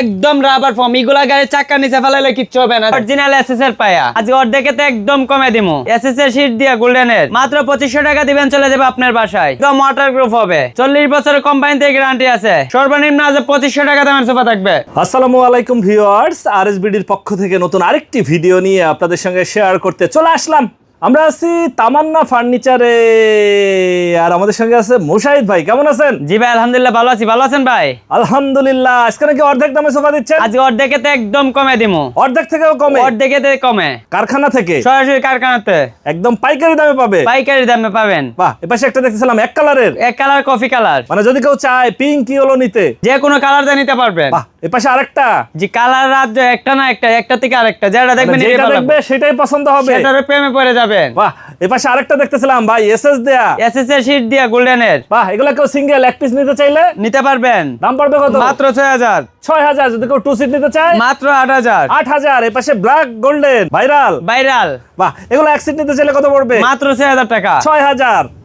একদম rubber form এগুলা গাড়ি চাক্কা নিচে ফেলাইলে কিচ্ছু হবে না। অরিজিনাল এসএস এর পায়া। আজকে অর্ধেকে তো একদম কমে দিমু। এসএস এর শীট দিয়া গোল্ডেনের মাত্র পঁচিশশো টাকা দিবেন, চলে যাবে আপনার বাসায়। একদম ওয়াটার প্রুফ হবে। চল্লিশ বছরের কোম্পানি থেকে গ্যারান্টি আছে। সর্বনিম্ন আজ পঁচিশশো টাকা দামের সোফা থাকবে। আসসালামু আলাইকুম ভিউয়ার্স আরএসবিডির পক্ষ থেকে নতুন আরেকটি ভিডিও নিয়ে আপনাদের সঙ্গে শেয়ার করতে চলে আসলাম। আমরা আছি তামান্না ফার্নিচারে। আর আমাদের সঙ্গে আছে মুশাহিদ ভাই কেমন আছেন? জি ভাই আলহামদুলিল্লাহ ভালো আছি। ভালো আছেন ভাই? আলহামদুলিল্লাহ। আজকে নাকি অর্ধেক দামে সোফা দিচ্ছেন? আজকে অর্ধেকে তো একদম কমে দিমু। অর্ধেক থেকেও কমে? অর্ধেকে তো কমে। কারখানা থেকে? সরাসরি কারখানাতে। একদম পাইকারি দামে পাবে? পাইকারি দামে পাবেন। বাহ এপাশে একটা দেখতেছিলাম এক কালারের। এক কালার কফি কালার। মানে যদি কেউ চায় পিঙ্ক হলো নিতে। যে কোনো কালার দিয়ে নিতে পারবেন। বাহ এপাশে আরেকটা। যে কালার একটা না একটা একটা থেকে আরেকটা। যেটা দেখবেন এটাই যেটা দেখবে সেটাই পছন্দ হবে। সেটার প্রেমে পড়ে যাবেন। বাহ এপাশে আরেকটা দেখতেছিলাম ভাই এসএস দেয়া। এসএস এর শীট দিয়া গোল্ডেনের বাহ এগুলা কেউ সিঙ্গেল এক পিস নিতে চাইলে? নিতে পারবেন। দাম পড়বে কত? মাত্র ছয় হাজার। ছয় হাজার যদি কেউ টু সিট নিতে চায়? মাত্র আট হাজার। আট হাজার এপাশে ব্ল্যাক গোল্ডেন ভাইরাল ভাইরাল বাহ এগুলো এক সিট নিতে চাইলে কত পড়বে? মাত্র ছয় হাজার টাকা। ছয় হাজার। আচ্ছা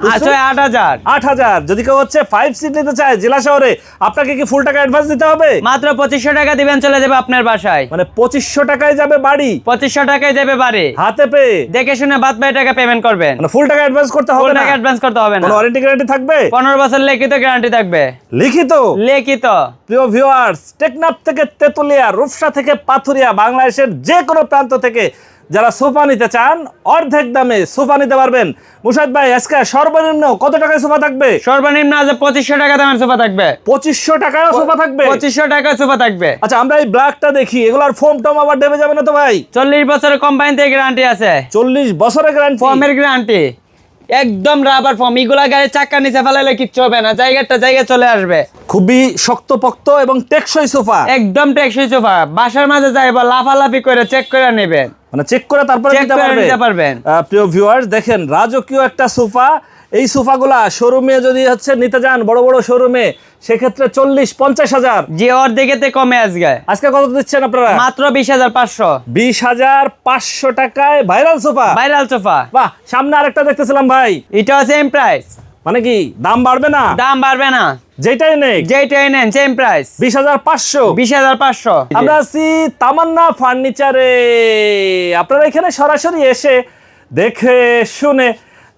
আট হাজার। আট হাজার। যদি কেউ হচ্ছে ফাইভ সিট নিতে চায় জেলা শহরে আপনাকে কি ফুল টাকা অ্যাডভান্স দিতে হবে? মাত্র পঁচিশশো টাকা দিবেন চলে যাবে আপনার বাসায়। মানে পঁচিশশো টাকায় যাবে বাড়ি। পঁচিশশো টাকায় যাবে বাড়ি। হাতে পেয়ে। দেখে শুনে বাদ বাই টাকা পেমেন্ট করবেন। মানে ফুল টাকা অ্যাডভান্স করতে হবে না? টাকা অ্যাডভান্স করতে হবে না। ওয়ারেন্টি গ্যারান্টি থাকবে? পনেরো বছর লিখিত গ্যারান্টি থাকবে। লিখিত? লিখিত। প্রিয় ভিউয়ার্স টেকনাফ থেকে তেতুলিয়া রূপসা থেকে পাথুরিয়া বাংলাদেশের যে কোনো প্রান্ত থেকে যারা সোফা নিতে চান অর্ধেক দামে সোফা নিতে পারবেন। মুশাদ ভাই আজকে সর্বনিম্ন কত টাকায় সোফা থাকবে? সর্বনিম্ন আজ পঁচিশশো টাকা দামের সোফা থাকবে। পঁচিশশো টাকায় সোফা থাকবে? পঁচিশশো টাকা সোফা থাকবে। আচ্ছা আমরা এই ব্ল্যাকটা দেখি। এগুলার ফোম টম আবার দেবে যাবে না তো ভাই? চল্লিশ বছরের কোম্পানি থেকে গ্যারান্টি আছে। চল্লিশ বছরের গ্যারান্টি ফর্মের গ্যারান্টি একদম রাবার ফর্ম এগুলা গাড়ি চাক্কা নিচে ফেলাইলে কিচ্ছু হবে না। জায়গাটা জায়গা চলে আসবে। খুবই শক্তপোক্ত এবং টেকসই সোফা। একদম টেকসই সোফা। বাসার মাঝে যাই বা লাফালাফি করে চেক করে নেবেন মানে চেক করে তারপরে নিতে পারবেন। প্রিয় ভিউয়ার্স দেখেন রাজকীয় একটা সোফা। এই সোফাগুলা শোরুমে যদি হচ্ছে নিতে যান বড় বড় শোরুমে সেক্ষেত্রে চল্লিশ পঞ্চাশ হাজার। যে ওর অর্ধেকেতে কমে আজকে। আজকে কত দিচ্ছেন আপনারা? মাত্র বিশ হাজার পাঁচশো। বিশ হাজার পাঁচশো টাকায় ভাইরাল সোফা। Viral sofa. বাহ সামনে আরেকটা দেখতেছিলাম ভাই। এটাও এম প্রাইস মানে কি দাম বাড়বে না? দাম বাড়বে না। যেটাই নেই যেটাই নেন সেম প্রাইস বিশ হাজার পাঁচশো। বিশ হাজার পাঁচশো। আমরা আছি তামান্না ফার্নিচারে। আপনারা এখানে সরাসরি এসে দেখে শুনে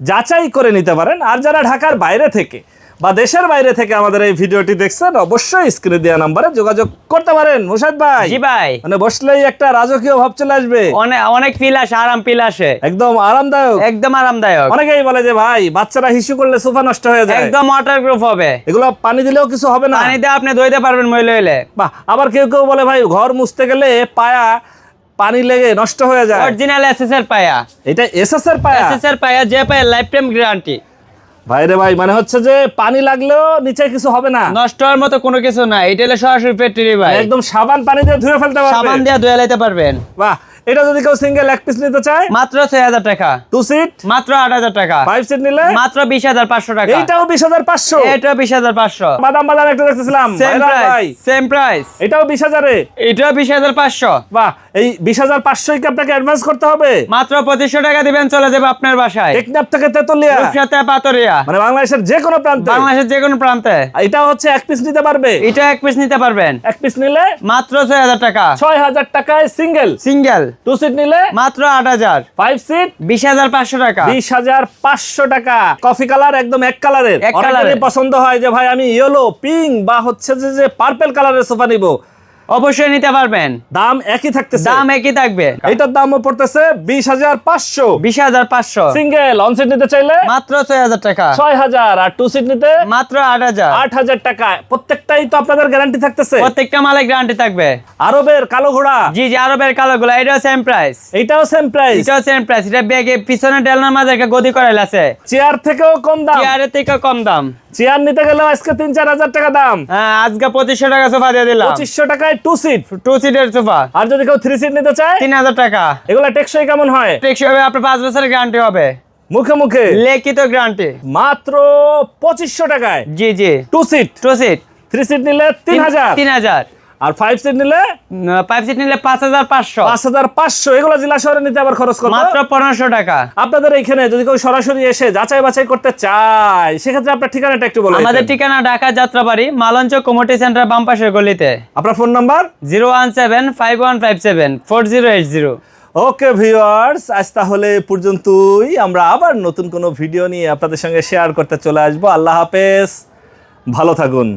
যাচাই করে নিতে পারেন। আর যারা ঢাকার বাইরে থেকে বা দেশের বাইরে থেকে আমাদের এই ভিডিওটি দেখছেন অবশ্যই স্ক্রিনে দেওয়া নাম্বারে যোগাযোগ করতে পারেন। মুশাদ ভাই জি ভাই। মানে বসলেই একটা রাজকীয় ভাব চলে আসবে। অনেক অনেক ফিল আসে আরাম ফিল আসে। একদম আরামদায়ক। একদম আরামদায়ক। অনেকেই বলে যে ভাই বাচ্চারা হিসু করলে সোফা নষ্ট হয়ে যায়। একদম ওয়াটার প্রুফ হবে। এগুলো পানি দিলেও কিছু হবে না। পানিতে আপনি ধুইতে পারবেন মইলে হইলে। বাহ আবার কেউ কেউ বলে ভাই ঘর মুছতে গেলে পায়া পানি লেগে নষ্ট হয়ে যায়। অরিজিনাল এসএস এর পায়া। এটা এসএস এর পায়া। এসএস এর পায়া যে পায়া লাইফ টাইম গ্যারান্টি ভাই রে ভাই মানে হচ্ছে যে পানি লাগলেও নিচে কিছু হবে না। নষ্ট হওয়ার মতো কোনো কিছু না এটা হলো সরাসরি পেট্রি ভাই। একদম সাবান পানি দিয়ে ধুয়ে ফেলতে সাবান দিয়ে ধুয়ে লাইতে পারবেন। বাহ এটা যদি কেউ সিঙ্গেল এক পিস নিতে চায় মাত্র ছয় হাজার টাকা। টু সিট মাত্র আট হাজার টাকা। ফাইভ সিট নিলে মাত্র বিশ হাজার পাঁচশো টাকা। এটাও বিশ হাজার পাঁচশো। এটা বিশ হাজার পাঁচশো। বাদাম বাদাম একটা দেখতেছিলাম সেম প্রাইস সেম প্রাইস এটাও বিশ হাজারে। এটাও বিশ হাজার পাঁচশো। বাহ এই বিশ হাজার পাঁচশোই কি আপনাকে অ্যাডভান্স করতে হবে? মাত্র পঁচিশশো টাকা দিবেন চলে যাবে আপনার বাসায়। টেকনাপ থেকে তেতুলিয়া। রূপসাতে পাতরিয়া। মানে বাংলাদেশের যে কোনো প্রান্তে। বাংলাদেশের যে কোনো প্রান্তে। এটা হচ্ছে এক পিস নিতে পারবে। এটা এক পিস নিতে পারবেন। এক পিস নিলে মাত্র ছয় হাজার টাকা। ছয় হাজার টাকায় সিঙ্গেল সিঙ্গেল টু সিট নিলে? মাত্র আট হাজার। ফাইভ সিট বিশ হাজার পাঁচশো টাকা। বিশ হাজার পাঁচশো টাকা। কফি কালার একদম এক কালারের এক কালারের। পছন্দ হয় যে ভাই আমি ইয়েলো পিঙ্ক বা হচ্ছে যে যে পার্পেল কালারের সোফা নিব। অবশ্যই নিতে পারবেন। দাম একই থাকতেছে। দাম একই থাকবে। এইটার দামও পড়তেছে বিশ হাজার পাঁচশো। বিশ হাজার পাঁচশো। সিঙ্গেল অন সিট নিতে চাইলে মাত্র ছয় হাজার টাকা। ছয় হাজার আর টু সিট নিতে মাত্র আট হাজার। আট হাজার টাকা। প্রত্যেকটাই তো আপনাদের গ্যারান্টি থাকতেছে। প্রত্যেকটা মালে গ্যারান্টি থাকবে। আরবের কালো ঘোড়া। জি জি আরবের কালো গুলা এটাও সেম প্রাইস এটাও সেম প্রাইস এটাও সেম প্রাইস এটা ব্যাগে পিছনে ডেলনার মাঝে গদি করাইল আছে। চেয়ার থেকেও কম দাম। চেয়ারের থেকে কম দাম। চেয়ার নিতে গেলে আজকে তিন চার হাজার টাকা দাম। হ্যাঁ আজকে পঁচিশশো টাকা সোফা দিয়ে দিলাম। পঁচিশশো টাকায় টু সিট টু সিটের সোফা। আর যদি কেউ থ্রি সিট নিতে চায় তিন হাজার টাকা। এগুলো টেকসই কেমন হয়? টেকসই হবে আপনার পাঁচ বছরের গ্যারান্টি হবে। মুখে মুখে। লেখিত গ্যারান্টি মাত্র পঁচিশশো টাকায়। জি জি। Two seat two seat three seat নিলে তিন হাজার। তিন হাজার। আর ফাইভ সিট নিলে? পাইপ সিট নিলে পাঁচ হাজার পাঁচশো। পাঁচ হাজার পাঁচশো। এগুলো জেলা শহরে নিতে আবার খরচ করব। মাত্র পনেরোশো টাকা। আপনাদের এখানে যদি কেউ সরাসরি এসে যাচাই বাছাই করতে চায় সেক্ষেত্রে আপনার ঠিকানাটা একটু বলে আমাদের ঠিকানা ঢাকা যাত্রাবাড়ি মালঞ্চ কমিটি সেন্টার বামপাশের গলিতে। আপনার phone number zero one seven five one five seven four zero eight zero. Okay viewers আজ তাহলে পর্যন্তই। আমরা আবার নতুন কোনো ভিডিও নিয়ে আপনাদের সঙ্গে শেয়ার করতে চলে আসব। আল্লাহ হাফেজ। ভালো থাকুন।